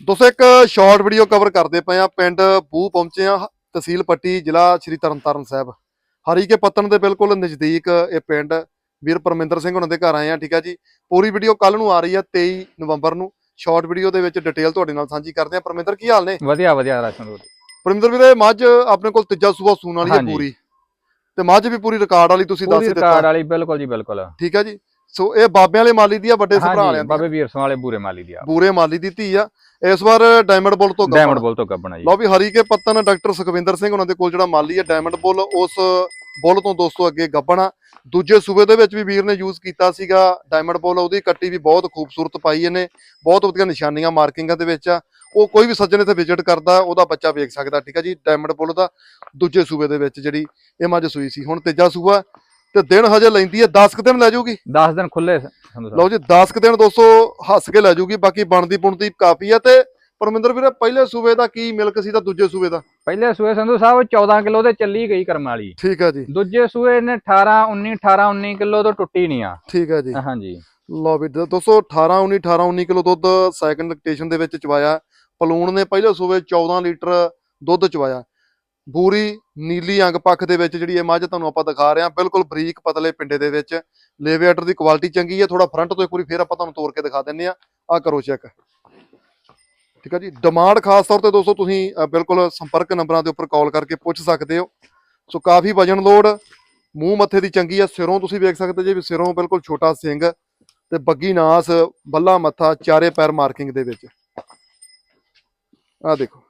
ਦੋਸਤੋ ਇੱਕ short video cover ਕਰਦੇ ਪਏ ਆ ਪਿੰਡ ਬੂ ਪਹੁੰਚੇ ਆ ਤਹਿਸੀਲ ਪੱਟੀ ਜ਼ਿਲ੍ਹਾ ਸ਼੍ਰੀ ਤਰਨਤਾਰਨ ਸਾਹਿਬ। ਹਰੀਕੇ ਪੱਤਨ ਦੇ ਬਿਲਕੁਲ ਨਜ਼ਦੀਕ ਇਹ ਪਿੰਡ। ਵੀਰ ਪਰਮਿੰਦਰ ਸਿੰਘ ਉਹਨਾਂ ਦੇ ਘਰ ਆਏ ਆ ਠੀਕ ਆ ਜੀ। ਪੂਰੀ ਵੀਡੀਓ ਕੱਲ ਨੂੰ ਆ ਰਹੀ ਆ 23 ਨਵੰਬਰ ਨੂੰ। ਸ਼ਾਰਟ ਵੀਡੀਓ ਦੇ ਵਿੱਚ ਡਿਟੇਲ ਤੁਹਾਡੇ ਨਾਲ ਸਾਂਝੀ ਕਰਦੇ ਆ ਪਰਮਿੰਦਰ ਕੀ ਹਾਲ ਨੇ? ਵਧੀਆ ਵਧੀਆ ਰਾਸ਼ਨ ਰੋਡ ਪਰਮਿੰਦਰ ਵੀਰੇ ਮੱਝ ਆਪਣੇ ਕੋਲ ਤੀਜਾ ਸੂਆ ਸੂਣ ਵਾਲੀ ਹੈ ਹਾਂਜੀ। ਪੂਰੀ। ਤੇ ਮੱਝ ਵੀ ਪੂਰੀ ਰਿਕਾਰਡ ਵਾਲੀ ਤੁਸੀਂ ਦੱਸ ਹੀ ਰਿਕਾਰਡ ਦਿੱਤਾ ਵਾਲੀ ਬਿਲਕੁਲ ਜੀ ਬਿਲਕੁਲ। ਠੀਕ ਆ ਜੀ। ਸੋ ਇਹ ਬਾਬਿਆਂ ਵਾਲੇ ਮਾਲੀ ਦੀ ਆ ਵੱਡੇ ਸਭਰਾ ਵਾਲਿਆਂ ਦੀ ਬਾਬੇ ਵੀਰ ਸਿੰਘ ਵਾਲੇ ਬੂਰੇ ਮਾਲੀ ਦੀ ਆ। ਬੂਰੇ ਮਾਲੀ ਦੀ ਧੀ ਆ। ਇਸ ਵਾਰ ਡਾਇਮੰਡ ਬੁੱਲ ਤੋਂ। ਡਾਇਮੰਡ ਬੋਲ ਤੋਂ ਗੱਬਣਾ ਜੀ। ਲਓ ਵੀ ਹਰੀਕੇ ਪੱਤਨ ਡਾਕਟਰ ਸੁਖਵਿੰਦਰ ਸਿੰਘ ਉਹਨਾਂ ਦੇ ਕੋਲ ਜਿਹੜਾ ਮਾਲੀ ਹੈ ਡਾਇਮੰਡ ਬੁੱਲ ਉਸ ਬੁੱਲ ਤੋਂ ਦੋਸਤੋ ਅੱਗੇ ਗੱਬਣਾ ਦੂਜੇ ਸੂਬੇ ਦੇ ਵਿੱਚ ਵੀ ਵੀਰ ਨੇ ਯੂਜ਼ ਕੀਤਾ ਸੀਗਾ ਡਾਇਮੰਡ ਬੁੱਲ ਉਹਦੀ ਕੱਟੀ ਵੀ ਬਹੁਤ ਖੂਬਸੂਰਤ ਪਾਈ ਇਹਨੇ। ਬਹੁਤ ਵਧੀਆ ਨਿਸ਼ਾਨੀਆਂ ਮਾਰਕਿੰਗਾਂ ਦੇ ਵਿੱਚ ਆ। ਉਹ ਕੋਈ ਵੀ ਸੱਜਣ ਇੱਥੇ ਵਿਜ਼ਿਟ ਕਰਦਾ ਉਹਦਾ ਬੱਚਾ ਵੇਖ ਸਕਦਾ ਠੀਕ ਆ ਜੀ ਡਾਇਮੰਡ ਬੁੱਲ ਦਾ ਦੂਜੇ ਸੂਬੇ ਦੇ ਵਿੱਚ ਜਿਹੜੀ ਇਹ ਮੱਝ ਸੂਈ ਸੀ। ਹੁਣ ਤੀਜਾ ਸੂਆ ਤੇ ਦਿਨ ਹਜੇ ਲੈਂਦੀ ਹੈ 10 ਕੁ ਦਿਨ ਲੈ ਜਾਊਗੀ। 10 ਦਿਨ ਖੁੱਲੇ ਸੰਧੂ ਸਾਹਿਬ ਲਓ ਜੀ 10 ਕੁ ਦਿਨ ਦੋਸਤੋ ਹੱਸ ਕੇ ਲੈ ਜਾਊਗੀ ਬਾਕੀ ਬਣਦੀ ਪੁਣਦੀ ਕਾਫੀ ਆ ਤੇ ਪਰਮਿੰਦਰ ਵੀਰੇ ਪਹਿਲੇ ਸੂਬੇ ਦਾ ਕੀ ਮਿਲਕ ਸੀ ਤਾਂ ਦੂਜੇ ਸੂਬੇ ਦਾ? ਪਹਿਲੇ ਸੂਏ ਸੰਧੂ ਸਾਹਿਬ 14 ਕਿਲੋ ਦੇ ਚੱਲੀ ਗਈ ਕਰਮ ਵਾਲੀ। ਠੀਕ ਆ ਜੀ। ਦੂਜੇ ਸੂਏ ਨੇ 18 19 18 19 ਕਿਲੋ ਤੋਂ ਟੁੱਟੀ ਨਹੀਂ ਆ। ਠੀਕ ਆ ਜੀ। ਹਾਂਜੀ। ਲਓ ਵੀ ਦੋਸਤੋ 18 19 18 19 ਕਿਲੋ ਦੁੱਧ ਸੈਕੰਡ ਲੈਕਟੇਸ਼ਨ ਦੇ ਵਿੱਚ ਚਵਾਇਆ। ਪਲੂਣ ਨੇ ਪਹਿਲੇ ਸੂਬੇ 14 ਲੀਟਰ ਦੁੱਧ ਚਵਾਇਆ। ਬੂਰੀ ਨੀਲੀ ਅੰਗ ਪੱਖ ਦੇ ਵਿੱਚ ਜਿਹੜੀ ਇਹ ਮੱਝ ਤੁਹਾਨੂੰ ਆਪਾਂ ਦਿਖਾ ਰਹੇ ਹਾਂ, ਬਿਲਕੁਲ ਬਰੀਕ ਪਤਲੇ ਪਿੰਡੇ ਦੇ ਵਿੱਚ। ਲੇਵੇਟਰ ਦੀ ਕੁਆਲਿਟੀ ਚੰਗੀ ਹੈ ਥੋੜਾ ਫਰੰਟ ਤੋਂ ਇੱਕ ਵਾਰੀ ਫੇਰ ਆਪਾਂ ਤੁਹਾਨੂੰ ਤੋੜ ਕੇ ਦਿਖਾ ਦਿੰਨੇ ਆ ਆ ਕਰੋ ਚੈੱਕ ਠੀਕ ਆ ਜੀ? ਡਿਮਾਂਡ ਖਾਸ ਤੌਰ ਤੇ ਦੋਸਤੋ ਤੁਸੀਂ ਬਿਲਕੁਲ ਸੰਪਰਕ ਨੰਬਰਾਂ ਦੇ ਉੱਪਰ ਕਾਲ ਕਰਕੇ ਪੁੱਛ ਸਕਦੇ ਹੋ। ਸੋ ਕਾਫੀ ਵਜਨ ਲੋਡ, ਮੂੰਹ ਮੱਥੇ ਦੀ ਚੰਗੀ ਆ ਸਿਰੋਂ ਤੁਸੀਂ ਵੇਖ ਸਕਦੇ ਜੇ ਵੀ ਸਿਰੋਂ ਬਿਲਕੁਲ ਛੋਟਾ ਸਿੰਘ ਤੇ ਬੱਗੀ ਨਾਸ, ਬੱਲਾ ਮੱਥਾ, ਚਾਰੇ ਪੈਰ ਮਾਰਕਿੰਗ ਦੇ ਵਿੱਚ। ਆ ਦੇਖੋ।